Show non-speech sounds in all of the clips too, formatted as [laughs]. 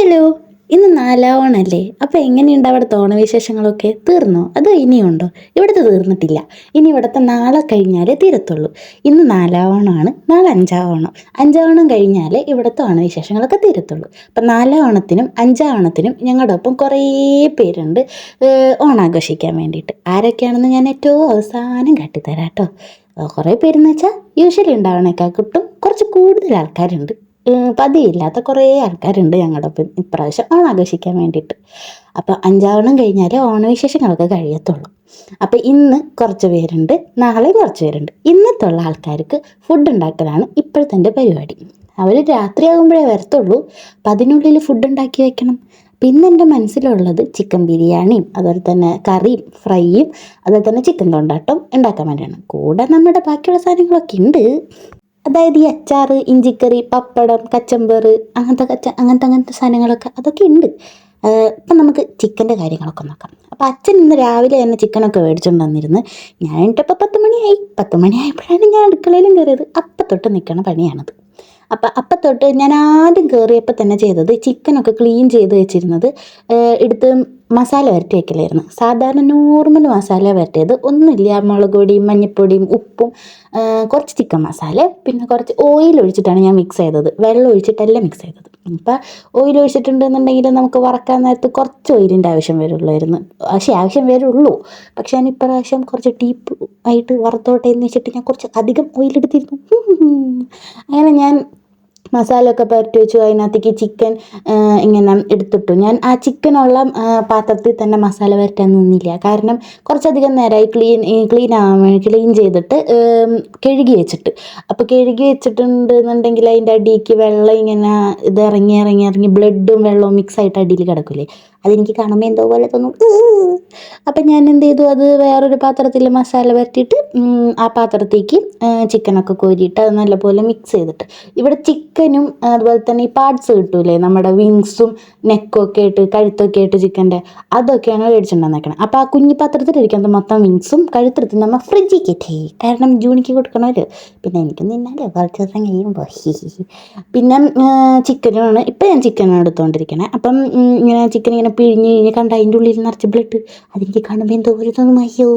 Hello ഇന്ന് നാലാവണല്ലേ. അപ്പോൾ എങ്ങനെയുണ്ട് അവിടുത്തെ ഓണവിശേഷങ്ങളൊക്കെ തീർന്നോ? അതോ ഇനിയുണ്ടോ? ഇവിടുത്തെ തീർന്നിട്ടില്ല. ഇനി ഇവിടുത്തെ നാളെ കഴിഞ്ഞാലേ തീരത്തുള്ളൂ. ഇന്ന് നാലാവണമാണ്. നാളെ അഞ്ചാവണം. അഞ്ചാവണം കഴിഞ്ഞാലേ ഇവിടുത്തെ ഓണവിശേഷങ്ങളൊക്കെ തീരത്തുള്ളൂ. അപ്പം നാലാവണത്തിനും അഞ്ചാവണത്തിനും ഞങ്ങളുടെ ഒപ്പം കുറേ പേരുണ്ട്. ഓണാഘോഷിക്കാൻ വേണ്ടിയിട്ട്. ആരൊക്കെയാണെന്ന് ഞാൻ ഏറ്റവും അവസാനം കാട്ടിത്തരാം കേട്ടോ കുറേ പേരെന്ന് വെച്ചാൽ യൂഷ്വലി ഉണ്ടാവണേക്കാൾ കിട്ടും. കുറച്ച് കൂടുതൽ ആൾക്കാരുണ്ട്. പതിയില്ലാത്ത കുറേ ആൾക്കാരുണ്ട് ഞങ്ങളുടെ ഒപ്പം. ഇപ്രാവശ്യം ഓണം ആഘോഷിക്കാൻ വേണ്ടിയിട്ട്. അപ്പോൾ അഞ്ചാവണം കഴിഞ്ഞാലേ ഓണവിശേഷങ്ങളൊക്കെ കഴിയത്തുള്ളൂ. അപ്പോൾ ഇന്ന് കുറച്ച് പേരുണ്ട് നാളെയും കുറച്ച് പേരുണ്ട്. ഇന്നത്തെ ഉള്ള ആൾക്കാർക്ക് ഫുഡ് ഉണ്ടാക്കലാണ് ഇപ്പോഴത്തെ എന്റെ പരിപാടി. അവർ രാത്രിയാകുമ്പോഴേ വരത്തുള്ളൂ. അപ്പം അതിനുള്ളിൽ ഫുഡ് ഉണ്ടാക്കി വെക്കണം. പിന്നെ എന്റെ മനസ്സിലുള്ളത് ചിക്കൻ ബിരിയാണിയും അതുപോലെ തന്നെ കറിയും ഫ്രൈയും അതുപോലെ തന്നെ ചിക്കൻ കൊണ്ടാട്ടം ഉണ്ടാക്കാൻ വേണ്ടിയാണ്. കൂടെ നമ്മുടെ ബാക്കിയുള്ള സാധനങ്ങളൊക്കെ ഉണ്ട്. അതായത് ഈ അച്ചാറ് ഇഞ്ചിക്കറി പപ്പടം കച്ചമ്പറ് അങ്ങനത്തെ കച്ച അങ്ങനത്തെ അങ്ങനത്തെ സാധനങ്ങളൊക്കെ അതൊക്കെ ഉണ്ട്. ഇപ്പം നമുക്ക് ചിക്കന്റെ കാര്യങ്ങളൊക്കെ നോക്കാം. അപ്പം അച്ഛൻ ഇന്ന് രാവിലെ തന്നെ ചിക്കനൊക്കെ മേടിച്ചുകൊണ്ട് വന്നിരുന്ന്. ഞാൻ ഇട്ടപ്പോൾ പത്ത് മണിയായി. പത്ത് മണിയായപ്പോഴാണ് ഞാൻ അടുക്കളയിലും കയറിയത്. അപ്പം തൊട്ട് നിൽക്കണ പണിയാണത്. അപ്പം അപ്പം തൊട്ട് ഞാൻ ആദ്യം കയറിയപ്പോൾ തന്നെ ചെയ്തത് ചിക്കനൊക്കെ ക്ലീൻ ചെയ്ത് വെച്ചിരുന്നത്. എടുത്ത് മസാല വരട്ടി വെക്കലായിരുന്നു. സാധാരണ നോർമൽ മസാല വരട്ടിയത് ഒന്നുമില്ല. മുളക് പൊടിയും മഞ്ഞൾപ്പൊടിയും ഉപ്പും കുറച്ച് ചിക്കൻ മസാല പിന്നെ കുറച്ച് ഓയിൽ ഒഴിച്ചിട്ടാണ് ഞാൻ മിക്സ് ചെയ്തത്. വെള്ളം ഒഴിച്ചിട്ടല്ല മിക്സ് ചെയ്തത്. ഇപ്പം ഓയിൽ ഒഴിച്ചിട്ടുണ്ടെന്നുണ്ടെങ്കിൽ നമുക്ക് വറക്കാൻ നേരത്ത് കുറച്ച് ഓയിലിന്റെ ആവശ്യം വരുള്ളായിരുന്നു. പക്ഷേ ആവശ്യം വരുള്ളൂ. പക്ഷെ ഞാൻ ഇപ്രാവശ്യം കുറച്ച് ടീപ്പ് ആയിട്ട് വറുത്തോട്ടെ എന്ന് വെച്ചിട്ട് ഞാൻ കുറച്ച് അധികം ഓയിലെടുത്തിരുന്നു അങ്ങനെ ഞാൻ മസാല ഒക്കെ പുരട്ടി വെച്ചു അതിനകത്തേക്ക് ചിക്കൻ ഇങ്ങനെ എടുത്തിട്ടു. ഞാൻ ആ ചിക്കനുള്ള പാത്രത്തിൽ തന്നെ മസാല പുരട്ടാൻ നിന്നില്ല. കാരണം കുറച്ചധികം നേരമായി ക്ലീൻ ക്ലീൻ ആവാൻ ക്ലീൻ ചെയ്തിട്ട് കഴുകി വെച്ചിട്ട്. അപ്പോൾ കഴുകി വെച്ചിട്ടുണ്ട് എന്നുണ്ടെങ്കിൽ അതിന്റെ അടിയിലേക്ക് വെള്ളം ഇങ്ങനെ ഇത് ഇറങ്ങി ഇറങ്ങി ഇറങ്ങി ബ്ലഡും വെള്ളവും മിക്സ് ആയിട്ട് അടിയിൽ കിടക്കില്ലേ അതെനിക്ക് കാണുമ്പോൾ എന്തോ പോലെ തോന്നും. അപ്പം ഞാൻ എന്ത് ചെയ്തു? അത് വേറൊരു പാത്രത്തിൽ മസാല വരട്ടിയിട്ട് ആ പാത്രത്തേക്ക് ചിക്കനൊക്കെ കോരിയിട്ട് അത് നല്ലപോലെ മിക്സ് ചെയ്തിട്ട്. ഇവിടെ ചിക്കനും അതുപോലെ തന്നെ ഈ പാർട്സ് കിട്ടൂലേ? നമ്മുടെ വിങ്സും നെക്കും ഒക്കെ ആയിട്ട് കഴുത്തൊക്കെ ആയിട്ട് ചിക്കന്റെ അതൊക്കെയാണ് മേടിച്ചിട്ടുണ്ടെന്നേക്കണം അപ്പോൾ ആ കുഞ്ഞി പാത്രത്തിൽ ഇരിക്കുന്നത് മൊത്തം വിങ്സും കഴുത്തെടുത്ത് നമ്മൾ ഫ്രിഡ്ജിൽ കയറ്റി കാരണം ജൂണിക്ക് കൊടുക്കണമല്ലോ പിന്നെ എനിക്ക് നിന്നാലോ കുറച്ച് ദിവസം കഴിയുമ്പോൾ പിന്നെ ചിക്കനുമാണ് ഇപ്പം ഞാൻ ചിക്കനാണ് എടുത്തുകൊണ്ടിരിക്കണേ അപ്പം ഇങ്ങനെ ചിക്കൻ ഇങ്ങനെ പിഴിഞ്ഞ് കഴിഞ്ഞ് കണ്ട അതിന്റെ ഉള്ളിൽ നിറച്ച് ബ്ലഡ് അതെനിക്ക് കാണുമ്പോൾ എന്തോ ഒരു തോന്നും അയ്യോ.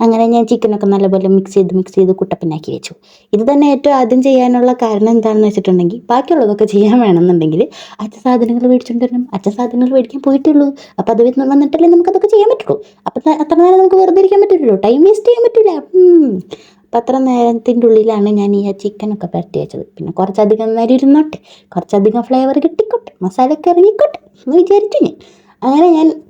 അങ്ങനെ ഞാൻ ചിക്കനൊക്കെ നല്ലപോലെ മിക്സ് ചെയ്ത് മിക്സ് ചെയ്ത് കുട്ടപ്പനാക്കി വെച്ചു. ഇത് തന്നെ ഏറ്റവും ആദ്യം ചെയ്യാനുള്ള കാരണം എന്താണെന്ന് വെച്ചിട്ടുണ്ടെങ്കിൽ ബാക്കിയുള്ളതൊക്കെ ചെയ്യാൻ വേണമെന്നുണ്ടെങ്കിൽ അച്ഛ സാധനങ്ങൾ മേടിച്ചുകൊണ്ട് വരണം. അച്ഛ സാധനങ്ങൾ മേടിക്കാൻ പോയിട്ടുള്ളൂ അപ്പോൾ അത് വന്ന് വന്നിട്ടല്ലേ നമുക്കതൊക്കെ ചെയ്യാൻ പറ്റുള്ളൂ. അപ്പം അത്ര നേരം നമുക്ക് വെറുതെ ഇരിക്കാൻ പറ്റില്ലല്ലോ. ടൈം വേസ്റ്റ് ചെയ്യാൻ പറ്റില്ല. അപ്പം അത്ര നേരത്തിന്റെ ഉള്ളിലാണ് ഞാൻ ഈ ചിക്കനൊക്കെ പരട്ടി വെച്ചത്. പിന്നെ കുറച്ചധികം നേരം ഇരുന്നോട്ടെ. കുറച്ചധികം ഫ്ലേവർ കിട്ടിക്കോട്ടെ. മസാലയൊക്കെ ഇറങ്ങിക്കോട്ടെ എന്ന് വിചാരിച്ചു ഞാൻ. അങ്ങനെ ഞാൻ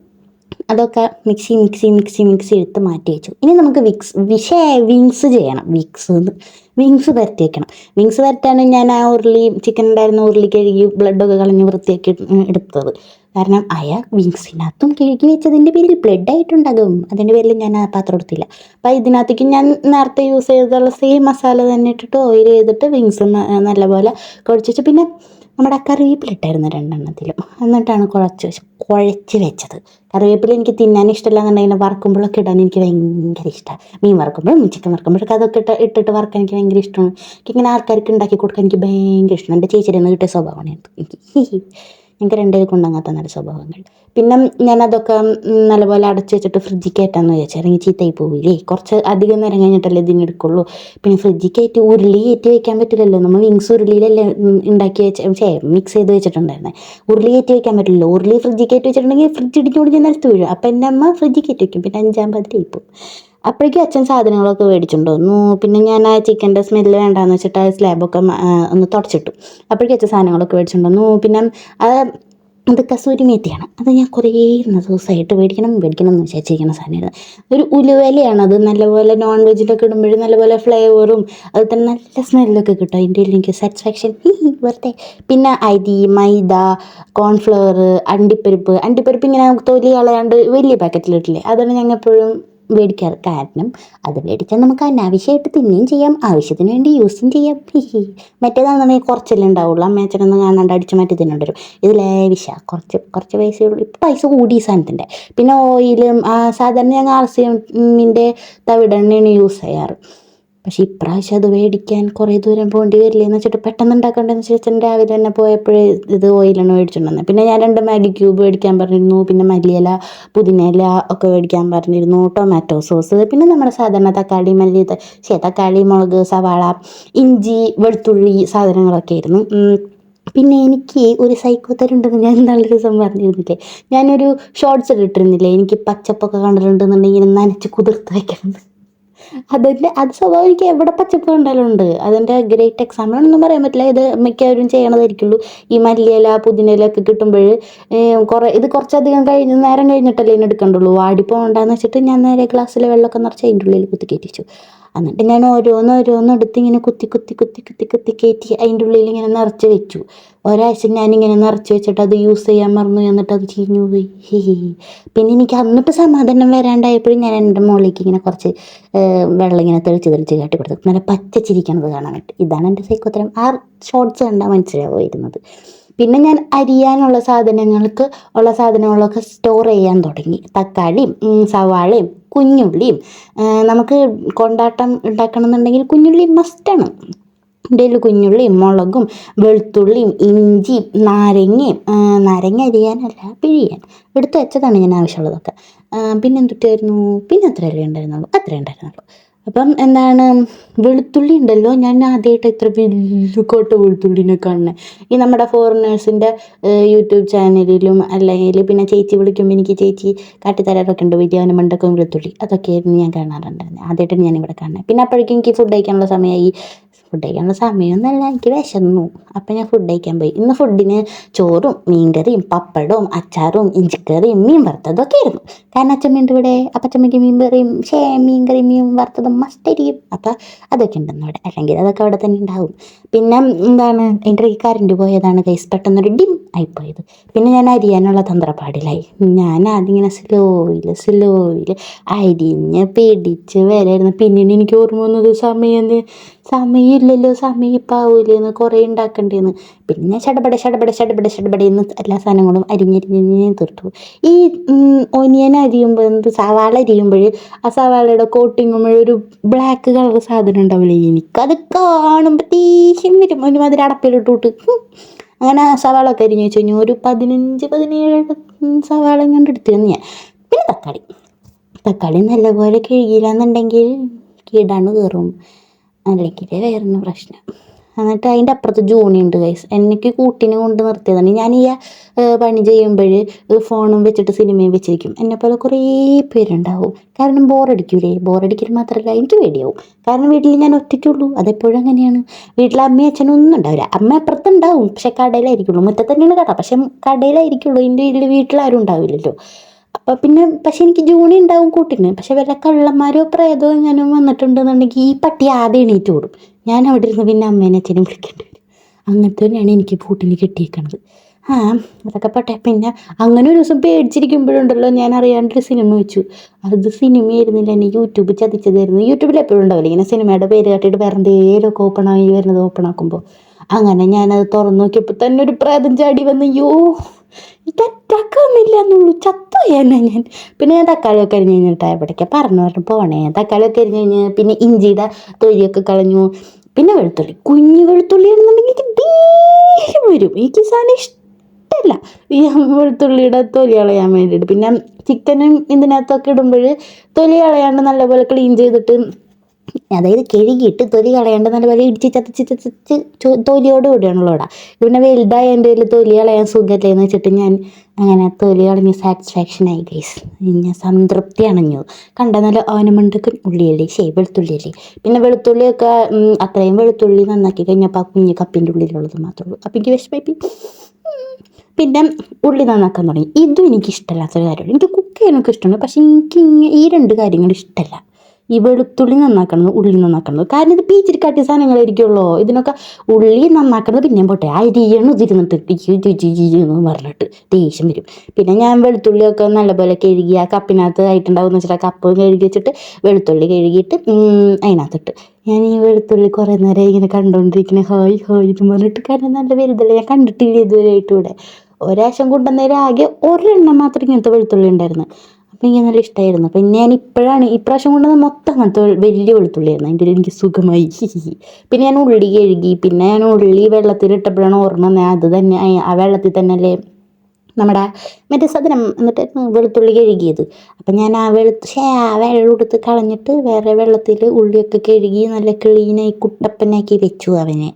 അതൊക്കെ മിക്സി മിക്സി മിക്സി മിക്സി എടുത്ത് മാറ്റി വെച്ചു. ഇനി നമുക്ക് വിക്സ് വിഷേ വിങ്സ് ചെയ്യണം. വിക്സ് വിങ്സ് പരത്തി വെക്കണം. വിങ്സ് പരത്താണ് ഞാൻ ആ ഉരുളി ചിക്കൻ ഉണ്ടായിരുന്ന ഉരുളി കഴുകി ബ്ലഡൊക്കെ കളഞ്ഞ് വൃത്തിയാക്കി എടുത്തത്. കാരണം അയാൾ വിങ്സിനകത്തും കിഴുകി വെച്ചതിന്റെ പേരിൽ ബ്ലഡ് ആയിട്ടുണ്ടാകും അതിന്റെ പേരിൽ ഞാൻ ആ പാത്രം എടുത്തില്ല. അപ്പം ഇതിനകത്തേക്ക് ഞാൻ നേരത്തെ യൂസ് ചെയ്തുള്ള സെയിം മസാല തന്നെ ഇട്ടിട്ട് ഓയിൽ ചെയ്തിട്ട് വിങ്സ് നല്ലപോലെ കുഴച്ച് പിന്നെ നമ്മുടെ കറിവേപ്പില ഇട്ടായിരുന്നു രണ്ടെണ്ണത്തിലും. എന്നിട്ടാണ് കുഴച്ച് കുഴച്ച് വെച്ചത്. കറിവേപ്പില എനിക്ക് തിന്നാൻ ഇഷ്ടമല്ല എന്നുണ്ടെങ്കിൽ വറക്കുമ്പോഴൊക്കെ ഇടാൻ എനിക്ക് ഭയങ്കര ഇഷ്ടമാണ് മീൻ വറക്കുമ്പോഴും ചിക്കൻ വറക്കുമ്പോഴൊക്കെ അതൊക്കെ ഇട്ട് ഇട്ടിട്ട് വറക്കാൻ എനിക്ക് ഭയങ്കര ഇഷ്ടമാണ്. എനിക്ക് ഇങ്ങനെ ആൾക്കാർക്ക് ഉണ്ടാക്കി കൊടുക്കാൻ എനിക്ക് ഭയങ്കര ഇഷ്ടമാണ്. എന്റെ ചേച്ചിയുടെ നിന്ന് കിട്ടിയ സ്വഭാവമാണ് ഇത്. [laughs] എനിക്ക് രണ്ട് രണ്ടുപേർക്കും ഉണ്ടാകാത്ത നല്ല സ്വഭാവങ്ങൾ. പിന്നെ ഞാനതൊക്കെ നല്ലപോലെ അടച്ച് വെച്ചിട്ട് ഫ്രിഡ്ജിൽ കയറ്റാന്ന് വിചാരിച്ചു. അല്ലെങ്കിൽ ചീത്തയായി പോവില്ലേ കുറച്ച് അധികം നേരം കഴിഞ്ഞിട്ടല്ലേ ഇതിന് എടുക്കുള്ളൂ. പിന്നെ ഫ്രിഡ്ജിൽ കയറ്റി ഉരുളി കയറ്റി വെക്കാൻ പറ്റില്ലല്ലോ. നമ്മൾ വിങ്സ് ഉരുളിയിലല്ലേ ഉണ്ടാക്കി വെച്ച മിക്സ് ചെയ്ത് വെച്ചിട്ടുണ്ടായിരുന്നേ. ഉരുളി കയറ്റി വെക്കാൻ പറ്റില്ലല്ലോ. ഉരുളി ഫ്രിഡ്ജിൽ കയറ്റി വെച്ചിട്ടുണ്ടെങ്കിൽ ഫ്രിഡ്ജ് ഇടിഞ്ഞോട് ഞാൻ നിലത്ത് വീഴും. അപ്പം എന്റെ അമ്മ ഫ്രിഡ്ജിൽ കയറ്റി വയ്ക്കും പിന്നെ അഞ്ചാം പതിരി അപ്പോഴേക്കും അച്ഛൻ സാധനങ്ങളൊക്കെ മേടിച്ചിട്ടുണ്ടോ പിന്നെ ഞാൻ ആ ചിക്കന്റെ സ്മെല്ല് വേണ്ടാന്ന് വെച്ചിട്ട് ആ സ്ലാബൊക്കെ ഒന്ന് തുടച്ചിട്ടു. അപ്പോഴേക്കും അച്ഛൻ സാധനങ്ങളൊക്കെ മേടിച്ചിട്ടുണ്ടോ പിന്നെ അത് കസൂരി മേത്തിയാണ്. അത് ഞാൻ കുറേ ദിവസമായിട്ട് മേടിക്കണം മേടിക്കണം എന്ന് വിചാരിച്ചിരിക്കുന്ന സാധനമാണ് ഒരു ഉലുവലയാണ് അത് നല്ലപോലെ നോൺ വെജിലൊക്കെ ഇടുമ്പോഴും നല്ലപോലെ ഫ്ലേവറും അത് തന്നെ നല്ല സ്മെല്ലൊക്കെ കിട്ടും. അതിന്റെ എനിക്ക് സാറ്റിസ്ഫാക്ഷൻ വെറുതെ. പിന്നെ അരി മൈദ കോൺഫ്ലവർ അണ്ടിപ്പരിപ്പ്. അണ്ടിപ്പരിപ്പ് ഇങ്ങനെ തൊലി കളയാണ്ട് വലിയ പാക്കറ്റിലിട്ടില്ലേ അതാണ് ഞങ്ങൾ എപ്പോഴും മേടിക്കാറ് കാരണം അത് മേടിച്ചാൽ നമുക്ക് അനാവശ്യമായിട്ട് തിന്നുകയും ചെയ്യാം. ആവശ്യത്തിന് വേണ്ടി യൂസും ചെയ്യാം. [laughs] മറ്റേതാണെന്നുണ്ടെങ്കിൽ കുറച്ചല്ലേ ഉണ്ടാവുള്ളൂ. അമ്മയച്ചനൊന്നും കാണാണ്ട് അടിച്ചു മാറ്റി തിന്നേണ്ടി വരും ഇത് വിഷ കുറച്ച് കുറച്ച് പൈസയേ ഉള്ളൂ. ഇപ്പം പൈസ കൂടി സാധനത്തിന്റെ. പിന്നെ ഓയിലും സാധാരണ ഞങ്ങൾ ആർ സി എമ്മിന്റെ തവിടെണ്ണയാണ് യൂസ് ചെയ്യാറ്. പക്ഷേ ഇപ്രാവശ്യം അത് മേടിക്കാൻ കുറേ ദൂരം പോകേണ്ടി വരില്ലേ എന്ന് വെച്ചിട്ട് പെട്ടെന്ന് ഉണ്ടാക്കേണ്ടതെന്ന് വെച്ചാൽ രാവിലെ തന്നെ പോയപ്പോഴേ ഇത് ഓയിലാണ് മേടിച്ചിട്ടുണ്ടെന്ന് പിന്നെ ഞാൻ രണ്ട് മാഗി ക്യൂബ് മേടിക്കാൻ പറഞ്ഞിരുന്നു. പിന്നെ മല്ലിയില പുതിനയില ഒക്കെ മേടിക്കാൻ പറഞ്ഞിരുന്നു. ടൊമാറ്റോ സോസ് പിന്നെ നമ്മുടെ സാധാരണ തക്കാളി മല്ലി ശേ തക്കാളി മുളക് സവാള ഇഞ്ചി വെളുത്തുള്ളി സാധനങ്ങളൊക്കെ ആയിരുന്നു. പിന്നെ എനിക്ക് ഒരു സൈക്കോ തരുണ്ടെന്ന് ഞാൻ നല്ല ദിവസം പറഞ്ഞിരുന്നില്ലേ? ഞാനൊരു ഷോർട്സ് ഇട്ടിരുന്നില്ലേ? എനിക്ക് പച്ചപ്പൊക്കെ കണ്ടിട്ടുണ്ടെന്നുണ്ടെങ്കിൽ നനച്ച് കുതിർത്ത് വെക്കണം. അതിന്റെ അത് സ്വഭാവം എനിക്ക് എവിടെ പച്ചപ്പ് കണ്ടാലും ഉണ്ട്. അതിന്റെ ഗ്രേറ്റ് എക്സാമ്പിൾ ഒന്നും പറയാൻ പറ്റില്ല. ഇത് മിക്കവരും ചെയ്യണതായിരിക്കുള്ളൂ. ഈ മല്ലിയില പുതിനയില ഒക്കെ കിട്ടുമ്പോൾ കുറേ ഇത് കുറച്ചധികം കഴിഞ്ഞ് നേരം കഴിഞ്ഞിട്ടല്ലേ ഇതിനെടുക്കണ്ടുള്ളൂ വാടി പോകണ്ടെന്ന് വെച്ചിട്ട് ഞാൻ നേരെ ഗ്ലാസ്സിലെ വെള്ളമൊക്കെ നിറച്ച് അതിന്റെ ഉള്ളിൽ കുത്തി കയറ്റിച്ചു എന്നിട്ട് ഞാൻ ഓരോന്ന് ഓരോന്ന് എടുത്ത് ഇങ്ങനെ കുത്തി കുത്തി കുത്തി കുത്തി കുത്തി കയറ്റി അതിന്റെ ഉള്ളിൽ ഇങ്ങനെ നിറച്ച് വെച്ചു. ഒരാഴ്ച ഞാനിങ്ങനെ നിറച്ച് വെച്ചിട്ട് അത് യൂസ് ചെയ്യാൻ മറന്നു എന്നിട്ട് അത് ചീഞ്ഞു പോയി. ഹി ഹി. പിന്നെ എനിക്ക് അന്നിട്ട് സമാധാനം വരാണ്ടായപ്പോഴും ഞാൻ എന്റെ മുകളിലേക്ക് ഇങ്ങനെ കുറച്ച് വെള്ളം ഇങ്ങനെ തെളിച്ച് തെളിച്ച് കാട്ടി കൊടുത്തു. നല്ല പച്ചച്ചിരിക്കണത് കാണാൻ കാണാനായിട്ട് ഇതാണ് എന്റെ സൈക്കോത്തരം. ആ ഷോർട്സ് കണ്ടാൽ മനസ്സിലാവുമായിരുന്നത്. പിന്നെ ഞാൻ അരിയാനുള്ള സാധനങ്ങൾക്ക് ഉള്ള സാധനങ്ങളൊക്കെ സ്റ്റോർ ചെയ്യാൻ തുടങ്ങി. തക്കാളിയും സവാളയും കുഞ്ഞുള്ളിയും നമുക്ക് കൊണ്ടാട്ടം ഉണ്ടാക്കണം എന്നുണ്ടെങ്കിൽ കുഞ്ഞുള്ളി മസ്റ്റാണ് എന്റെ കുഞ്ഞുള്ളിയും മുളകും വെളുത്തുള്ളിയും ഇഞ്ചി നാരങ്ങയും നാരങ്ങ അരിയാനല്ല പിഴിയാൻ. എടുത്ത് വെച്ചതാണ് ഞാൻ ആവശ്യമുള്ളതൊക്കെ. പിന്നെ എന്തുട്ടായിരുന്നു പിന്നെ അത്രയല്ലേ ഉണ്ടായിരുന്നുള്ളൂ. അത്രേ ഉണ്ടായിരുന്നുള്ളൂ. അപ്പം എന്താണ് വെളുത്തുള്ളി ഉണ്ടല്ലോ ഞാൻ ആദ്യമായിട്ട് ഇത്ര വില്ലുകോട്ട വെളുത്തുള്ളിനെ കാണുന്നത് ഈ നമ്മുടെ ഫോറിനേഴ്സിന്റെ യൂട്യൂബ് ചാനലിലും അല്ലെങ്കിൽ പിന്നെ ചേച്ചി വിളിക്കുമ്പോൾ എനിക്ക് ചേച്ചി കാട്ടിത്തരാറൊക്കെ ഉണ്ട് വലിയ മണ്ടക്കും വെളുത്തുള്ളി അതൊക്കെയായിരുന്നു ഞാൻ കാണാറുണ്ടായിരുന്നത് ആദ്യമായിട്ടാണ് ഇവിടെ കാണുന്നത് പിന്നെ അപ്പോഴേക്കും എനിക്ക് ഫുഡ് കഴിക്കാനുള്ള സമയമായി ഫുഡ് കഴിക്കാനുള്ള സമയമൊന്നുമല്ല എനിക്ക് വിശന്നു. അപ്പം ഞാൻ ഫുഡ് കഴിക്കാൻ പോയി. ഇന്ന് ഫുഡിന് ചോറും മീൻകറിയും പപ്പടവും അച്ചാറും ഇഞ്ചിക്കറിയും മീൻ വറുത്തതും ഒക്കെ ആയിരുന്നു. കാരണം അച്ഛമ്മയുണ്ട് ഇവിടെ അപ്പച്ചമ്മയ്ക്ക് മീൻ കറിയും ഷേ മീൻ കറിയും മീൻ വറുത്തതും മസ്റ്റായിരിക്കും അപ്പം അതൊക്കെ ഉണ്ടെന്ന് അവിടെ. അല്ലെങ്കിൽ അതൊക്കെ അവിടെ തന്നെ ഉണ്ടാവും. പിന്നെ എന്താണ്? എന്റെ ഈ കറണ്ട് പോയതാണ് കൈസ് പെട്ടെന്നൊരു ഡിം ആയിപ്പോയത്. പിന്നെ ഞാൻ അരിയാനുള്ള തന്ത്രപ്പാടിലായി. ഞാൻ ഇങ്ങനെ സ്ലോയിൽ സ്ലോയിൽ അരിഞ്ഞ് പിടിച്ച് വരായിരുന്നു. പിന്നീട് എനിക്ക് ഓർമ്മ വന്നത് സമയം സമയമില്ലല്ലോ സമയം ഇപ്പം ആവൂലേന്ന് കുറേ ഉണ്ടാക്കണ്ടേന്ന് പിന്നെ ചടപട ചടപട ചടപട ചടപടയെന്ന് എല്ലാ സാധനങ്ങളും അരിഞ്ഞരിഞ്ഞ് തീർത്തു. ഈ ഒനിയൻ അരിയുമ്പോൾ എന്ത് സവാള അരിയുമ്പോൾ ആ സവാളയുടെ കോട്ടിങ് ഒരു ബ്ലാക്ക് കളർ സാധനം ഉണ്ടാവില്ലേ എനിക്കത് കാണുമ്പോൾ ദേഷ്യം വരും. ഒരുമാതിരി അടപ്പിലിട്ടിട്ട് അങ്ങനെ സവാള ഒക്കെ അരിഞ്ഞ് വെച്ചു. കഴിഞ്ഞാൽ ഒരു പതിനഞ്ച് പതിനേഴ് സവാള കണ്ട് എടുത്തിരുന്നു ഞാൻ. പിന്നെ തക്കാളി. തക്കാളി നല്ലപോലെ കഴുകിയില്ല എന്നുണ്ടെങ്കിൽ കീടാണ് കയറും അല്ലെങ്കിൽ വേറൊന്നും പ്രശ്നം. എന്നിട്ട് അതിന്റെ അപ്പുറത്ത് ജൂണി ഉണ്ട് ഗൈസ് എനിക്ക് കൂട്ടിനെ കൊണ്ട് നിർത്തിയതാണ്. ഞാൻ ഈ പണി ചെയ്യുമ്പോൾ ഫോണും വെച്ചിട്ട് സിനിമയും വെച്ചിരിക്കും. എന്നെപ്പോലെ കുറേ പേരുണ്ടാവും. കാരണം ബോറടിക്കൂലേ ബോറടിക്കൽ മാത്രമല്ല എനിക്ക് പേടിയാവും. കാരണം വീട്ടിൽ ഞാൻ ഒറ്റയ്ക്കുള്ളൂ. അതെപ്പോഴും അങ്ങനെയാണ്. വീട്ടിൽ അമ്മയും അച്ഛനും ഒന്നും ഉണ്ടാവില്ല. അമ്മ അപ്പുറത്തുണ്ടാവും. പക്ഷെ കടയിലായിരിക്കുള്ളൂ. മുറ്റത്ത് തന്നെയാണ് കട പക്ഷെ കടയിലായിരിക്കുള്ളൂ. എന്റെ വീട്ടിൽ വീട്ടിലാരും ഉണ്ടാവില്ലല്ലോ. അപ്പം പിന്നെ പക്ഷെ എനിക്ക് ജൂണി ഉണ്ടാവും കൂട്ടിന്. പക്ഷെ വല്ല കള്ളന്മാരോ പ്രേതോ എങ്ങാനും വന്നിട്ടുണ്ടെന്നുണ്ടെങ്കിൽ ഈ പട്ടി ആദ്യം എണീറ്റ് ഓടും. ഞാൻ അവിടെ ഇരുന്ന് പിന്നെ അമ്മേനെ അച്ഛനും വിളിക്കേണ്ടി വരും. അങ്ങനത്തെ തന്നെയാണ് എനിക്ക് കൂട്ടിന് കിട്ടിയേക്കണത്. ആ അതൊക്കെ പട്ടെ. പിന്നെ അങ്ങനെ ഒരു ദിവസം പേടിച്ചിരിക്കുമ്പോഴുണ്ടല്ലോ ഞാൻ അറിയാണ്ടൊരു സിനിമ വെച്ചു. അത് സിനിമയായിരുന്നില്ല. എന്നെ യൂട്യൂബ് ചതിച്ചതായിരുന്നു. യൂട്യൂബിൽ എപ്പോഴും ഉണ്ടാവില്ല? ഇങ്ങനെ സിനിമയുടെ പേര് കാട്ടിയിട്ട് വേറെ എന്തെങ്കിലുമൊക്കെ ഓപ്പൺ ആയി വരുന്നത് ഓപ്പൺ ആക്കുമ്പോൾ അങ്ങനെ ഞാനത് തുറന്നു നോക്കിയപ്പോൾ തന്നെ ഒരു പ്രേതം ചാടി വന്ന് യോ വന്നില്ല എന്നുള്ളൂ. ചത്തുകയാണ് ഞാൻ. പിന്നെ ഞാൻ തക്കാളിയൊക്കെ അരിഞ്ഞ് കഴിഞ്ഞിട്ട് എവിടേക്കാ പറഞ്ഞു പറഞ്ഞു പോണേ. തക്കാളിയൊക്കെ അരിഞ്ഞ് കഴിഞ്ഞ് പിന്നെ ഇഞ്ചിയുടെ തൊഴിയൊക്കെ കളഞ്ഞു. പിന്നെ വെളുത്തുള്ളി. കുഞ്ഞു വെളുത്തുള്ളി ആണെന്നുണ്ടെങ്കിൽ എനിക്ക് ദേഷ്യം വരും. എനിക്ക് സാധനം ഇഷ്ടമല്ല ഈ വെളുത്തുള്ളിയുടെ തൊലി കളയാൻ വേണ്ടിയിട്ട്. പിന്നെ ചിക്കനും ഇതിനകത്തൊക്കെ ഇടുമ്പോൾ തൊലി കളയാണ്ട് നല്ലപോലെ ക്ലീൻ ചെയ്തിട്ട് അതായത് കഴുകിയിട്ട് തൊലി കളയാണ്ട് നല്ലപോലെ ഇടിച്ച് ചതച്ച് ചതച്ച് തൊലിയോട് കൂടിയാണല്ലോ ഇടാം പിന്നെ വലുതായ എന്റെ കയ്യിൽ തൊലി കളയാൻ സുഖമല്ലേ എന്ന് വെച്ചിട്ട് ഞാൻ അങ്ങനെ തൊലി കളഞ്ഞ് സാറ്റിസ്ഫാക്ഷൻ ആയി ഗൈസ് ഞാൻ സംതൃപ്തി അണഞ്ഞു. കണ്ട നല്ല ഓനമുണ്ടക്കും ഉള്ളിയല്ലേ? ശരി വെളുത്തുള്ളിയല്ലേ? പിന്നെ വെളുത്തുള്ളിയൊക്കെ അത്രയും വെളുത്തുള്ളി നന്നാക്കി കഴിഞ്ഞപ്പോൾ ആ കുഞ്ഞ് കപ്പിന്റെ ഉള്ളിലുള്ളത് മാത്രമേ ഉള്ളൂ. അപ്പം എനിക്ക് വിഷമമായി പിന്നെ ഉള്ളി നന്നാക്കാൻ തുടങ്ങി. ഇതും എനിക്ക് ഇഷ്ടമല്ലാത്തൊരു കാര്യമാണ്. എനിക്ക് കുക്ക് ചെയ്യാനൊക്കെ ഇഷ്ടമാണ്. പക്ഷേ എനിക്ക് ഈ രണ്ട് കാര്യങ്ങൾ ഇഷ്ടമല്ല. ഈ വെളുത്തുള്ളി നന്നാക്കണത് ഉള്ളി നന്നാക്കണത്. കാരണം ഇത് പീച്ചിരി കാട്ടിയ സാധനങ്ങളായിരിക്കുമല്ലോ. ഇതിനൊക്കെ ഉള്ളി നന്നാക്കണത് പിന്നെ പോട്ടെ അരിയണം ഇതിരുന്നിട്ട് എന്ന് പറഞ്ഞിട്ട് ദേഷ്യം വരും. പിന്നെ ഞാൻ വെളുത്തുള്ളിയൊക്കെ നല്ലപോലെ കഴുകി ആ കപ്പിനകത്ത് ആയിട്ടുണ്ടാവും വെച്ചിട്ട് കപ്പ് കഴുകി വെച്ചിട്ട് വെളുത്തുള്ളി കഴുകിയിട്ട് അതിനകത്തിട്ട്. ഞാൻ ഈ വെളുത്തുള്ളി കുറേ നേരം ഇങ്ങനെ കണ്ടുകൊണ്ടിരിക്കുന്നത് ഹായ് ഹായ് എന്ന് പറഞ്ഞിട്ട് കാരണം നല്ല വലുതല്ല? ഞാൻ കണ്ടിട്ടില്ല ഇതുവരെയായിട്ട് ഇവിടെ. ഒരാശം കൊണ്ടുവന്നേരം ആകെ ഒരെണ്ണം മാത്രം ഇങ്ങനത്തെ വെളുത്തുള്ളി ഉണ്ടായിരുന്നു. അപ്പം എനിക്ക് നല്ല ഇഷ്ടമായിരുന്നു അപ്പം ഞാൻ ഇപ്പോഴാണ് ഇപ്രാവശ്യം കൊണ്ടുവന്ന മൊത്തം അങ്ങനത്തെ വലിയ വെളുത്തുള്ളിയായിരുന്നു. അതിന്റെ എനിക്ക് സുഖമായി. [laughs] പിന്നെ ഞാൻ ഉള്ളി കഴുകി പിന്നെ ഞാൻ ഉള്ളി വെള്ളത്തിലിട്ടപ്പോഴാണ് ഓർമ്മ വന്നത്. അത് തന്നെ ആ വെള്ളത്തിൽ തന്നെ അല്ലേ നമ്മുടെ മറ്റേ സദനം എന്നിട്ട് വെളുത്തുള്ളി കഴുകിയത്. അപ്പം ഞാൻ ആ വെളുത്ത് ഷേ ആ വെള്ളം എടുത്ത് കളഞ്ഞിട്ട് വേറെ വെള്ളത്തിൽ ഉള്ളിയൊക്കെ കഴുകി നല്ല ക്ലീനായി കുട്ടപ്പനാക്കി വെച്ചു അവനെ.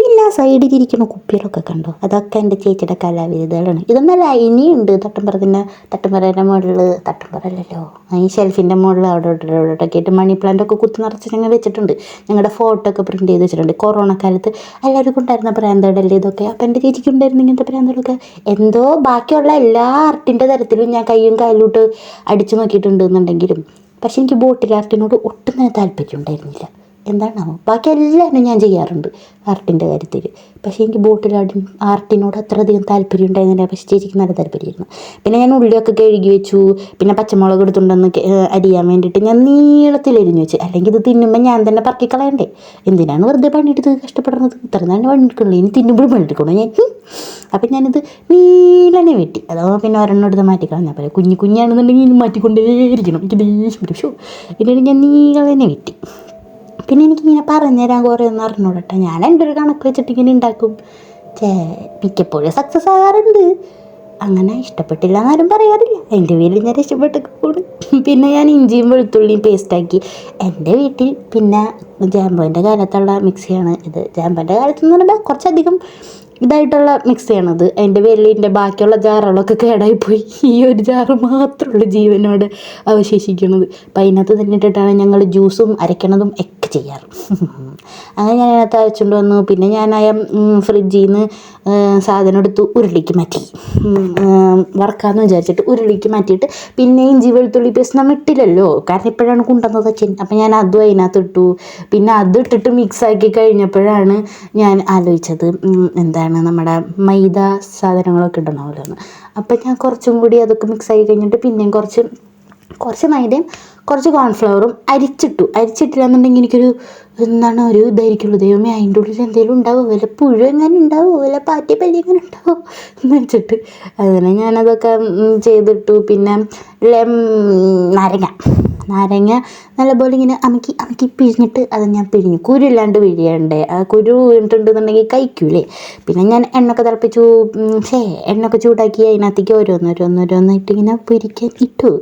പിന്നെ ആ സൈഡിലിരിക്കുന്ന കുപ്പികളൊക്കെ കണ്ടോ? അതൊക്കെ എന്റെ ചേച്ചിയുടെ കലാവിരുദ്ധകളാണ് ഇതൊന്നല്ല ഇനിയുണ്ട്. തട്ടമ്പറത്തിന്റെ തട്ടമ്പറേന്റെ മുകളിൽ തട്ടമ്പറല്ലല്ലോ ഈ ഷെൽഫിന്റെ മുകളിൽ അവിടെ ഇവിടെ ഒക്കെ ആയിട്ട് മണി പ്ലാന്റ് ഒക്കെ കുത്തി നിറച്ച് ഞങ്ങൾ വെച്ചിട്ടുണ്ട്. ഞങ്ങളുടെ ഫോട്ടോ ഒക്കെ പ്രിന്റ് ചെയ്ത് വെച്ചിട്ടുണ്ട്. കൊറോണ കാലത്ത് എല്ലാവർക്കും ഉണ്ടായിരുന്ന പ്രാന്തടല്ലേ ഇതൊക്കെ? അപ്പം എന്റെ ചേച്ചിക്ക് ഉണ്ടായിരുന്നു ഇങ്ങനത്തെ പ്രാന്തകളൊക്കെ. എന്തോ ബാക്കിയുള്ള എല്ലാ ആർട്ടിന്റെ തരത്തിലും ഞാൻ കൈയും കാലിലോട്ട് അടിച്ചു നോക്കിയിട്ടുണ്ട് എന്നുണ്ടെങ്കിലും പക്ഷെ എനിക്ക് ബോട്ടിൽ ആർട്ടിനോട് ഒട്ടും തന്നെ താല്പര്യം ഉണ്ടായിരുന്നില്ല. എന്താണാവോ? ബാക്കി ഞാൻ ചെയ്യാറുണ്ട് ആർട്ടിന്റെ കാര്യത്തിൽ. പക്ഷേ എനിക്ക് ബോട്ടിലാടും ആർട്ടിനോട് ആർട്ടിനോട് അത്രയധികം താല്പര്യം ഉണ്ടായിരുന്നില്ല. പക്ഷേ ചേച്ചിക്ക് നല്ല താല്പര്യമായിരുന്നു. പിന്നെ ഞാൻ ഉള്ളിയൊക്കെ കഴുകി വെച്ചു. പിന്നെ പച്ചമുളക് എടുത്തുണ്ടെന്ന് അരിയാൻ വേണ്ടിയിട്ട് ഞാൻ നീളത്തിൽ എരിഞ്ഞു വെച്ചു. അല്ലെങ്കിൽ ഇത് തിന്നുമ്പോൾ ഞാൻ തന്നെ പറക്കി കളയണ്ടേ? എന്തിനാണ് വെറുതെ പണിയെടുത്ത് കഷ്ടപ്പെടുന്നത്? ഇത്ര നല്ല പണിയെടുക്കണല്ലോ ഇനി തിന്നുമ്പോഴും പണിയെടുക്കണോ? ഞാൻ. അപ്പം ഞാനിത് നീളനെ വെട്ടി. അതോ പിന്നെ ഒരെണ്ണം എടുത്ത് മാറ്റി കളഞ്ഞാൽ പോലെ കുഞ്ഞു കുഞ്ഞാണെന്നുണ്ടെങ്കിൽ ഇനി മാറ്റിക്കൊണ്ടേയിരിക്കണം. എനിക്ക് ദേഷ്യം പിടിച്ചു എന്നിട്ട് ഞാൻ നീളനെ വെട്ടി. പിന്നെ എനിക്കിങ്ങനെ പറഞ്ഞുതരാൻ കുറേ ഒന്നും അറിഞ്ഞൂടട്ടെ. ഞാൻ എന്റെ ഒരു കണക്ക് വെച്ചിട്ട് ഇങ്ങനെ ഉണ്ടാക്കും. ചേ മിക്കപ്പോഴും സക്സസ് ആകാറുണ്ട്. അങ്ങനെ ഇഷ്ടപ്പെട്ടില്ല എന്നാരും പറയാറില്ല. എന്റെ വീട്ടിൽ ഞാൻ ഇഷ്ടപ്പെട്ടു പോണ് പിന്നെ ഞാൻ ഇഞ്ചിയും വെളുത്തുള്ളിയും പേസ്റ്റാക്കി എന്റെ വീട്ടിൽ പിന്നെ ജാമ്പോന്റെ കാലത്തുള്ള മിക്സിയാണ് ഇത്. ജാമ്പോന്റെ കാലത്ത് എന്ന് പറയുമ്പോൾ കുറച്ചധികം ഇതായിട്ടുള്ള മിക്സിയാണത് അതിന്റെ വെല്ലിന്റെ ബാക്കിയുള്ള ജാറുകളൊക്കെ കേടായിപ്പോയി. ഈ ഒരു ജാറ് മാത്രമുള്ള ജീവനോട് അവശേഷിക്കുന്നത്. അപ്പം അതിനകത്ത് തന്നെ ഇട്ടിട്ടാണ് ഞങ്ങൾ ജ്യൂസും അരയ്ക്കണതും ചെയ്യാറ്. അങ്ങനെ ഞാൻ അതിനകത്ത് അരച്ചുകൊണ്ട് വന്നു. പിന്നെ ഞാൻ ആ ഫ്രിഡ്ജിൽ നിന്ന് സാധനം എടുത്ത് ഉരുളിക്ക് മാറ്റി. വറക്കാമെന്ന് വിചാരിച്ചിട്ട് ഉരുളിക്ക് മാറ്റിയിട്ട് പിന്നെ ഇഞ്ചി വെളുത്തുള്ളി പേസ്റ്റ് നമ്മൾ ഇട്ടില്ലല്ലോ. കാരണം ഇപ്പോഴാണ് കൊണ്ടുവന്നത് അച്ഛൻ. അപ്പം ഞാൻ അതും അതിനകത്ത് ഇട്ടു. പിന്നെ അത് ഇട്ടിട്ട് മിക്സ് ആക്കി കഴിഞ്ഞപ്പോഴാണ് ഞാൻ ആലോചിച്ചത് എന്താണ് നമ്മുടെ മൈദ സാധനങ്ങളൊക്കെ ഇടണമല്ലോ അപ്പം ഞാൻ കുറച്ചും കൂടി അതൊക്കെ മിക്സ് ആക്കി കഴിഞ്ഞിട്ട് പിന്നെയും കുറച്ച് കുറച്ച് മൈദയും കുറച്ച് കോൺഫ്ലവറും അരിച്ചിട്ടു. അരിച്ചിട്ടില്ല എന്നുണ്ടെങ്കിൽ എനിക്കൊരു എന്താണ് ഒരു ഇതായിരിക്കുള്ളൂ. ദൈവമേ അതിന്റെ ഉള്ളിൽ എന്തെങ്കിലും ഉണ്ടാവും? വല്ല പുഴു എങ്ങനെ ഉണ്ടാവും? വല്ല പാറ്റി പല്ലി എങ്ങനെ ഉണ്ടാവും? എന്ന് വെച്ചിട്ട് അങ്ങനെ ഞാനതൊക്കെ ചെയ്തിട്ടു. പിന്നെ ലെം നാരങ്ങ. നാരങ്ങ നല്ലപോലെ ഇങ്ങനെ അമക്കി അമക്കി പിഴിഞ്ഞിട്ട് അത് ഞാൻ പിഴിഞ്ഞു. കുരുല്ലാണ്ട് പിഴിയണ്ടേ? ആ കുരു വീണിട്ടുണ്ടെന്നുണ്ടെങ്കിൽ കഴിക്കൂലേ? പിന്നെ ഞാൻ എണ്ണൊക്കെ തിളപ്പിച്ചു ഷേ എണ്ണൊക്കെ ചൂടാക്കി അതിനകത്തേക്ക് ഓരോന്നോരോന്നോരോന്നായിട്ട് ഇങ്ങനെ പൊരിക്കാൻ ഇട്ടു.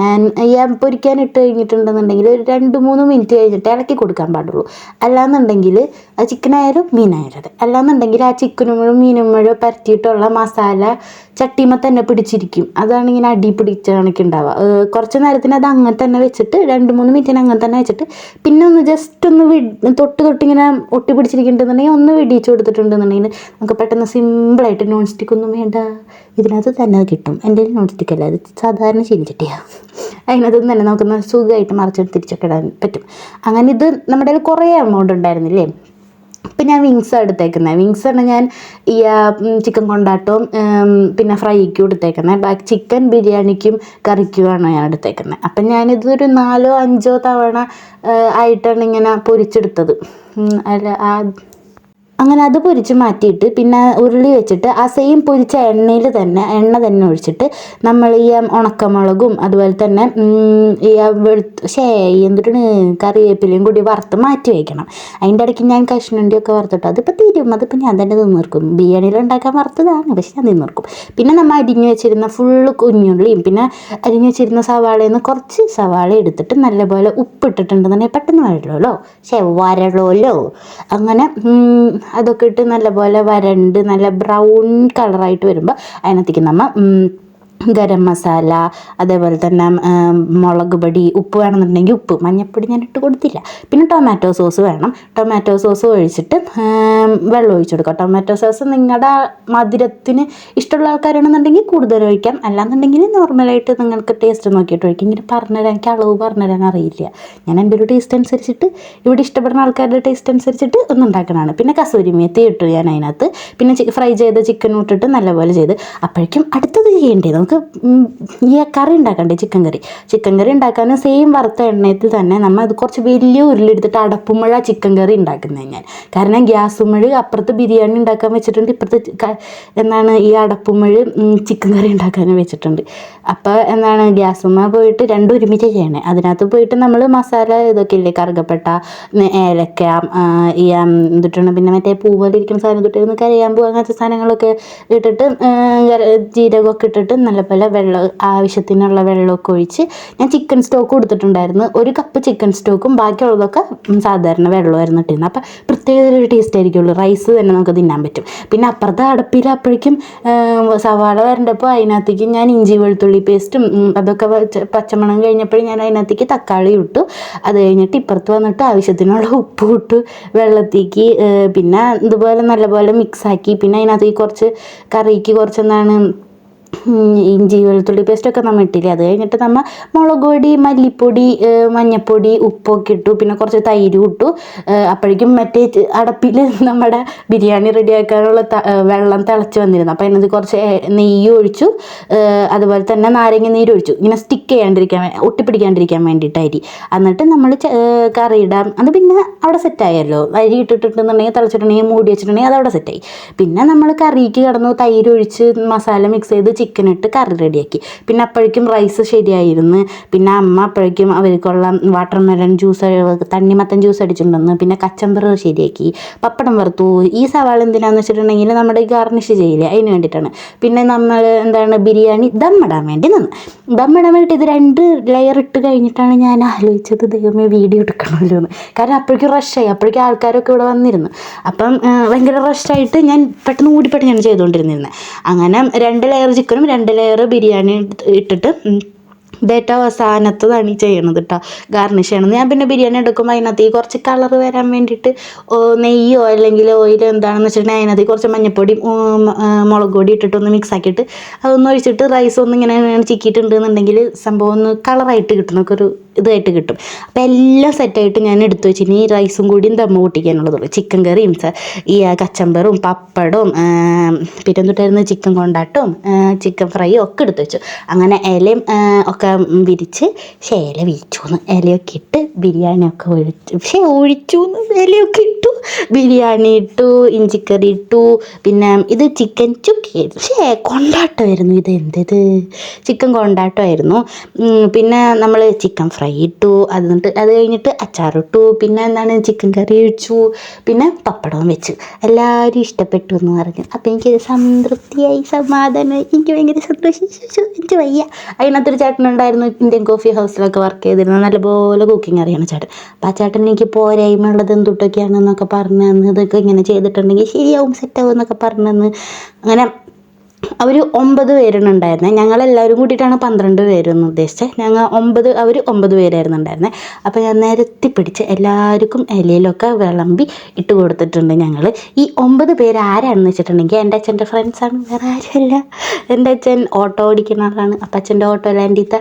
ഞാൻ ഞാൻ പൊരിക്കാൻ ഇട്ട് കഴിഞ്ഞിട്ടുണ്ടെന്നുണ്ടെങ്കിൽ ഒരു രണ്ട് മൂന്ന് മിനിറ്റ് കഴിഞ്ഞിട്ട് ഇളക്കി കൊടുക്കാൻ പാടുള്ളൂ. അല്ലാന്നുണ്ടെങ്കിൽ ആ ചിക്കനായാലും മീനായാലും അല്ലാന്നുണ്ടെങ്കിൽ ആ ചിക്കനും മീനുമ്പോഴും പരത്തിയിട്ടുള്ള മസാല ചട്ടിമ തന്നെ പിടിച്ചിരിക്കും. അതാണ് ഇങ്ങനെ അടി പിടിച്ച കണക്കുണ്ടാവുക. കുറച്ച് നേരത്തിന് അത് അങ്ങനെ തന്നെ വെച്ചിട്ട് രണ്ട് മൂന്ന് മിനിറ്റ് ഞാൻ അങ്ങനെ തന്നെ വെച്ചിട്ട് പിന്നെ ഒന്ന് ജസ്റ്റ് ഒന്ന് വി തൊട്ട് തൊട്ടിങ്ങനെ ഒട്ടി പിടിച്ചിരിക്കുന്നുണ്ടെന്നുണ്ടെങ്കിൽ ഒന്ന് വെടിയിച്ച് കൊടുത്തിട്ടുണ്ടെന്നുണ്ടെങ്കിൽ നമുക്ക് പെട്ടെന്ന് സിമ്പിളായിട്ട് നോൺ സ്റ്റിക്ക് ഒന്നും വേണ്ട. ഇതിനകത്ത് തന്നെ കിട്ടും. എന്റെ നോൺ സ്റ്റിക്ക് അല്ല. അത് സാധാരണ ചീനിച്ചട്ടിയാണ് അതിനകത്ത് തന്നെ നമുക്ക് സുഖമായിട്ട് മറിച്ചെടുത്ത് തിരിച്ചൊക്കെ ഇടാൻ പറ്റും. അങ്ങനെ ഇത് നമ്മുടെ കയ്യിൽ കുറേ എമൗണ്ട് ഉണ്ടായിരുന്നില്ലേ? ഇപ്പം ഞാൻ വിങ്സ് എടുത്തേക്കുന്നത് ആണ് ഞാൻ ഈ ചിക്കൻ കൊണ്ടാട്ടവും പിന്നെ ഫ്രൈക്കും എടുത്തേക്കുന്നത് ബാക്കി ചിക്കൻ ബിരിയാണിക്കും കറിക്കുമാണ് ഞാൻ എടുത്തേക്കുന്നത് അപ്പം ഞാനിതൊരു നാലോ അഞ്ചോ തവണ ആയിട്ടാണ് ഇങ്ങനെ പൊരിച്ചെടുത്തത്. അല്ല ആ അങ്ങനെ അത് പൊരിച്ച് മാറ്റിയിട്ട് പിന്നെ ഉരുളി വെച്ചിട്ട് ആ സെയിം പൊരിച്ച എണ്ണയിൽ തന്നെ എണ്ണ തന്നെ ഒഴിച്ചിട്ട് നമ്മൾ ഈ ഉണക്കമുളകും അതുപോലെ തന്നെ ഈ വെളുത്ത് ഷേ എന്തിട്ടാണ് കറിവേപ്പിലയും കൂടി വറുത്ത് മാറ്റി വയ്ക്കണം അതിന്റെ ഇടയ്ക്ക് ഞാൻ കഷ്ണണ്ടിയൊക്കെ വറുത്തിട്ട്. അതിപ്പോൾ തീരും. അതിപ്പോൾ ഞാൻ തന്നെ തിന്നിർക്കും ബിരിയാണിയിൽ ഉണ്ടാക്കാൻ വറുത്തതാണ് പക്ഷെ ഞാൻ തിന്നിർക്കും പിന്നെ നമ്മൾ അരിഞ്ഞു വെച്ചിരുന്ന ഫുള്ള് കുഞ്ഞുള്ളിയും പിന്നെ അരിഞ്ഞു വെച്ചിരുന്ന സവാളയിൽ നിന്ന് കുറച്ച് സവാള എടുത്തിട്ട് നല്ലപോലെ ഉപ്പിട്ടിട്ടുണ്ടെന്നുണ്ടെങ്കിൽ പെട്ടെന്ന് വരല്ലോ? ഷേ വരളോലോ അങ്ങനെ അതൊക്കെ ഇട്ട് നല്ലപോലെ വരണ്ട് നല്ല ബ്രൗൺ കളറായിട്ട് വരുമ്പോൾ അതിനകത്തേക്ക് നമ്മൾ ഗരം മസാല അതേപോലെ തന്നെ മുളക് പൊടി ഉപ്പ് വേണമെന്നുണ്ടെങ്കിൽ ഉപ്പ്. മഞ്ഞൾപ്പൊടി ഞാൻ ഇട്ട് കൊടുത്തില്ല. പിന്നെ ടൊമാറ്റോ സോസ് വേണം. ടൊമാറ്റോ സോസ് ഒഴിച്ചിട്ട് വെള്ളം ഒഴിച്ചു കൊടുക്കുക. ടൊമാറ്റോ സോസ് നിങ്ങളുടെ മധുരത്തിന് ഇഷ്ടമുള്ള ആൾക്കാരാണെന്നുണ്ടെങ്കിൽ കൂടുതൽ ഒഴിക്കാം. അല്ലാന്നുണ്ടെങ്കിൽ നോർമലായിട്ട് നിങ്ങൾക്ക് ടേസ്റ്റ് നോക്കിയിട്ട് ഒഴിക്കും. ഇങ്ങനെ പറഞ്ഞുതരാൻ എനിക്ക് അളവ് പറഞ്ഞുതരാൻ അറിയില്ല. ഞാൻ എന്റെ ഒരു ടേസ്റ്റ് അനുസരിച്ചിട്ട് ഇവിടെ ഇഷ്ടപ്പെടുന്ന ആൾക്കാരുടെ ടേസ്റ്റ് അനുസരിച്ചിട്ട് ഒന്ന് ഉണ്ടാക്കണതാണ്. പിന്നെ കസൂരി മേത്തി ഇട്ടു ഞാൻ അതിനകത്ത്. പിന്നെ ഫ്രൈ ചെയ്ത ചിക്കൻ ഇട്ടിട്ട് നല്ലപോലെ ചെയ്ത്. അപ്പോഴേക്കും അടുത്തത് ചെയ്യേണ്ടത് നമുക്ക് ഈ കറി ഉണ്ടാക്കണ്ടേ? ചിക്കൻ കറി. ചിക്കൻ കറി ഉണ്ടാക്കാനും സെയിം വറുത്ത എണ്ണയത്തിൽ തന്നെ നമ്മൾ അത് കുറച്ച് വലിയ ഉരുളെടുത്തിട്ട് അടപ്പുമഴ ചിക്കൻ കറി ഉണ്ടാക്കുന്നത് ഞാൻ. കാരണം ഗ്യാസ് ഗ്യാസുമഴ അപ്പുറത്ത് ബിരിയാണി ഉണ്ടാക്കാൻ വെച്ചിട്ടുണ്ട് ഇപ്പുറത്ത് എന്താണ് ഈ അടപ്പുമഴ ചിക്കൻ കറി ഉണ്ടാക്കാനും വെച്ചിട്ടുണ്ട്. അപ്പോൾ എന്താണ് ഗ്യാസുമ്മ പോയിട്ട് രണ്ടും ഒരുമിച്ച് ചെയ്യണേ. അതിനകത്ത് പോയിട്ട് നമ്മൾ മസാല ഇതൊക്കെ ഇല്ലേ? കറുകപ്പെട്ട ഏലക്ക ഈ എന്തിട്ടാണ് പിന്നെ മറ്റേ പൂവലിരിക്കുന്ന സാധനം തൊട്ടിരുന്ന് കരയാമ്പൂ അങ്ങനത്തെ സാധനങ്ങളൊക്കെ ഇട്ടിട്ട് ജീരകമൊക്കെ ഇട്ടിട്ട് ജീരകമൊക്കെ ഇട്ടിട്ട് നല്ലപോലെ വെള്ളം ആവശ്യത്തിനുള്ള വെള്ളമൊക്കെ ഒഴിച്ച് ഞാൻ ചിക്കൻ സ്റ്റോക്ക് കൊടുത്തിട്ടുണ്ടായിരുന്നു. ഒരു കപ്പ് ചിക്കൻ സ്റ്റോക്കും ബാക്കിയുള്ളതൊക്കെ സാധാരണ വെള്ളമായിരുന്നു ഇട്ടിരുന്നത് അപ്പം പ്രത്യേക ഒരു ടേസ്റ്റ് ആയിരിക്കുള്ളൂ. റൈസ് തന്നെ നമുക്ക് തിന്നാൻ പറ്റും. പിന്നെ അപ്പുറത്തെ അടപ്പിൽ അപ്പോഴേക്കും സവാള വരണ്ടപ്പോൾ അതിനകത്തേക്ക് ഞാൻ ഇഞ്ചി വെളുത്തുള്ളി പേസ്റ്റും അതൊക്കെ പച്ചമണം കഴിഞ്ഞപ്പോഴും ഞാൻ അതിനകത്തേക്ക് തക്കാളി ഇട്ടു. അത് കഴിഞ്ഞിട്ട് ഇപ്പുറത്ത് വന്നിട്ട് ആവശ്യത്തിനുള്ള ഉപ്പ് ഇട്ടു. വെള്ളത്തേക്ക് പിന്നെ ഇതുപോലെ നല്ലപോലെ മിക്സാക്കി പിന്നെ അതിനകത്തേക്ക് കുറച്ച് കറിക്ക് കുറച്ച് എന്താണ് ഇഞ്ചി വെളുത്തുള്ളി പേസ്റ്റൊക്കെ നമ്മൾ ഇട്ടില്ലേ? അത് കഴിഞ്ഞിട്ട് നമ്മൾ മുളക് പൊടി മല്ലിപ്പൊടി മഞ്ഞൾപ്പൊടി ഉപ്പൊക്കെ ഇട്ടു. പിന്നെ കുറച്ച് തൈരും ഇട്ടു. അപ്പോഴേക്കും മറ്റേ അടപ്പിൽ [laughs] നമ്മുടെ ബിരിയാണി റെഡിയാക്കാനുള്ള വെള്ളം തിളച്ച് വന്നിരുന്നു. അപ്പോൾ അതിനകത്ത് കുറച്ച് നെയ്യ് ഒഴിച്ചു. അതുപോലെ തന്നെ നാരങ്ങ നീര് ഒഴിച്ചു. ഇങ്ങനെ സ്റ്റിക്ക് ചെയ്യാണ്ടിരിക്കാൻ ഒട്ടിപ്പിടിക്കാണ്ടിരിക്കാൻ വേണ്ടിയിട്ട് അരി എന്നിട്ട് നമ്മൾ കറി ഇടാം അത് പിന്നെ അവിടെ സെറ്റായല്ലോ അരി ഇട്ടിട്ടുണ്ടെന്നുണ്ടെങ്കിൽ തിളച്ചിട്ടുണ്ടെങ്കിൽ മൂടി വെച്ചിട്ടുണ്ടെങ്കിൽ അത് അവിടെ സെറ്റായി പിന്നെ നമ്മൾ കറിക്ക് കിടന്നു തൈര് ഒഴിച്ച് മസാല മിക്സ് ചെയ്ത് ചിക്കൻ ഇട്ട് കറി റെഡിയാക്കി പിന്നെ അപ്പോഴേക്കും റൈസ് ശരിയായിരുന്നു. പിന്നെ അമ്മ അപ്പോഴേക്കും അവർക്കുള്ള വാട്ടർ മെലൺ ജ്യൂസ് തണ്ണിമത്തൻ ജ്യൂസ് അടിച്ചിട്ടുണ്ടെന്ന്. പിന്നെ കച്ചമ്പർ ശരിയാക്കി. പപ്പടം വറുത്തു. ഈ സവാള എന്തിനാന്ന് വെച്ചിട്ടുണ്ടെങ്കിൽ നമ്മുടെ ഗാർണിഷ് ചെയ്യില്ലേ അതിന് വേണ്ടിയിട്ടാണ്. പിന്നെ നമ്മൾ എന്താണ് ബിരിയാണി ദമ്മിടാൻ വേണ്ടി നിന്ന്. ദമ്മിടാൻ വേണ്ടിയിട്ട് ഇത് രണ്ട് ലെയർ ഇട്ട് കഴിഞ്ഞിട്ടാണ് ഞാൻ ആലോചിച്ചത്. ദൈവമേ വീഡിയോ എടുക്കണമല്ലോ എന്ന്. കാരണം അപ്പോഴേക്കും റഷായി അപ്പോഴേക്കും ആൾക്കാരൊക്കെ ഇവിടെ വന്നിരുന്നു. അപ്പം ഭയങ്കര റഷായിട്ട് ഞാൻ പെട്ടെന്ന് ഓടിപ്പെട്ട് ഞാൻ ചെയ്തുകൊണ്ടിരുന്നിരുന്നത് അങ്ങനെ രണ്ട് ലെയർ ചിക്കനും രണ്ട് ലെയർ ബിരിയാണി ഇട്ടിട്ട് ഇതേറ്റവും അവസാനത്തതാണ് ഈ ചെയ്യണത് കേട്ടോ ഗാർണിഷ് ചെയ്യണത്. ഞാൻ പിന്നെ ബിരിയാണി എടുക്കുമ്പോൾ അതിനകത്ത് ഈ കുറച്ച് കളർ വരാൻ വേണ്ടിയിട്ട് നെയ്യോ അല്ലെങ്കിൽ ഓയിലോ എന്താണെന്ന് വെച്ചിട്ടുണ്ടെങ്കിൽ അതിനകത്ത് കുറച്ച് മഞ്ഞപ്പൊടി മുളക് പൊടി ഇട്ടിട്ടൊന്ന് മിക്സ് ആക്കിയിട്ട് അതൊന്ന് ഒഴിച്ചിട്ട് റൈസ് ഒന്ന് ഇങ്ങനെ ചിക്കിയിട്ടുണ്ടെന്നുണ്ടെങ്കിൽ സംഭവം ഒന്ന് കളറായിട്ട് കിട്ടും. നമുക്കൊരു ഇതായിട്ട് കിട്ടും. അപ്പോൾ എല്ലാം സെറ്റായിട്ട് ഞാൻ എടുത്തു വെച്ച് ഈ റൈസും കൂടിയും ദമ്മ പൊട്ടിക്കാനുള്ളതുള്ളൂ. ചിക്കൻ കറിയും ഈ കച്ചമ്പറും പപ്പടവും പിന്നെ തൊട്ടായിരുന്നു ചിക്കൻ കൊണ്ടാട്ടവും ചിക്കൻ ഫ്രൈയും ഒക്കെ എടുത്തു വെച്ചു. അങ്ങനെ ഇലയും ഒക്കെ വിരിച്ച് പക്ഷേ ഇല വിരിച്ചു ഇലയൊക്കെ ഇട്ട് ബിരിയാണിയൊക്കെ ഒഴിച്ചു. പക്ഷേ ഒഴിച്ചു ഇലയൊക്കെ ഇട്ടു. ബിരിയാണി ഇട്ടു ഇഞ്ചിക്കറി ഇട്ടു. പിന്നെ ഇത് ചിക്കൻ ചുക്കിയായിരുന്നു പക്ഷേ കൊണ്ടാട്ടമായിരുന്നു ഇത്. എന്തത്? ചിക്കൻ കൊണ്ടാട്ടമായിരുന്നു. പിന്നെ നമ്മൾ ചിക്കൻ ഫ്രൈ ഇട്ടു അത് എന്നിട്ട് അത് കഴിഞ്ഞിട്ട് അച്ചാറിട്ടു. പിന്നെ എന്താണ് ചിക്കൻ കറി ഒഴിച്ചു. പിന്നെ പപ്പടവും വെച്ചു. എല്ലാവരും ഇഷ്ടപ്പെട്ടു എന്ന് പറഞ്ഞു. അപ്പോൾ എനിക്ക് സംതൃപ്തിയായി സമാധാനമായി. എനിക്ക് ഭയങ്കര സന്തോഷിച്ചു എനിക്ക് വയ്യ. അതിനകത്തൊരു ചേട്ടനുണ്ടായിരുന്നു ഇന്ത്യൻ കോഫി ഹൗസിലൊക്കെ വർക്ക് ചെയ്തിരുന്നത്. നല്ലപോലെ കുക്കിംഗ് അറിയണം ചേട്ടൻ. അപ്പോൾ ആ ചേട്ടൻ എനിക്ക് പോരായ്മ ഉള്ളത് എന്തുട്ടൊക്കെയാണെന്നൊക്കെ പറഞ്ഞു തന്ന് ഇതൊക്കെ ഇങ്ങനെ ചെയ്തിട്ടുണ്ടെങ്കിൽ ശരിയാവും സെറ്റാവും എന്നൊക്കെ പറഞ്ഞു തന്ന്. അങ്ങനെ അവർ ഒമ്പത് പേരാണ് ഉണ്ടായിരുന്നത് ഞങ്ങളെല്ലാവരും കൂട്ടിയിട്ടാണ് പന്ത്രണ്ട് പേരെന്ന് ഉദ്ദേശിച്ചത് ഞങ്ങൾ ഒമ്പത് അവർ ഒമ്പത് പേരായിരുന്നു ഉണ്ടായിരുന്നത് അപ്പോൾ ഞാൻ നിരത്തി പിടിച്ച് എല്ലാവർക്കും ഇലയിലൊക്കെ വിളമ്പി ഇട്ട് കൊടുത്തിട്ടുണ്ട് ഞങ്ങൾ ഈ ഒമ്പത് പേര് ആരാണെന്ന് വെച്ചിട്ടുണ്ടെങ്കിൽ എന്റെ അച്ഛന്റെ ഫ്രണ്ട്സാണ് വേറെ ആരുമല്ല. എന്റെ അച്ഛൻ ഓട്ടോ ഓടിക്കുന്ന ആളാണ്. അപ്പം അച്ഛന്റെ ഓട്ടോ ലാൻഡിത്ത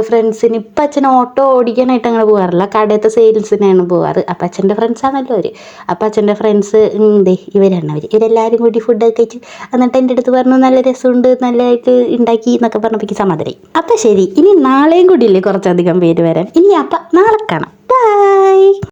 ഫ്രണ്ട്സിന് ഇപ്പം അച്ഛൻ ഓട്ടോ ഓടിക്കാനായിട്ട് അങ്ങനെ പോകാറില്ല കടയത്തെ സെയിൽസിനാണ് പോകാറ് അപ്പം അച്ഛന്റെ ഫ്രണ്ട്സാണല്ലോ അവർ അപ്പം അച്ഛന്റെ ഫ്രണ്ട്സ് ഇവരാണ് അവർ ഇവരെല്ലാവരും കൂടി ഫുഡൊക്കെ കഴിച്ച് എന്നിട്ട് എന്റെ അടുത്ത് പറഞ്ഞു നല്ല രസമുണ്ട് നല്ലതായിട്ട് ഉണ്ടാക്കി എന്നൊക്കെ പറഞ്ഞപ്പോൾ എനിക്ക് അപ്പം ശരി ഇനി നാളെയും കൂടി ഇല്ലേ കുറച്ചധികം പേര് വരാൻ? ഇനി അപ്പം നാളെ കാണാം. ബൈ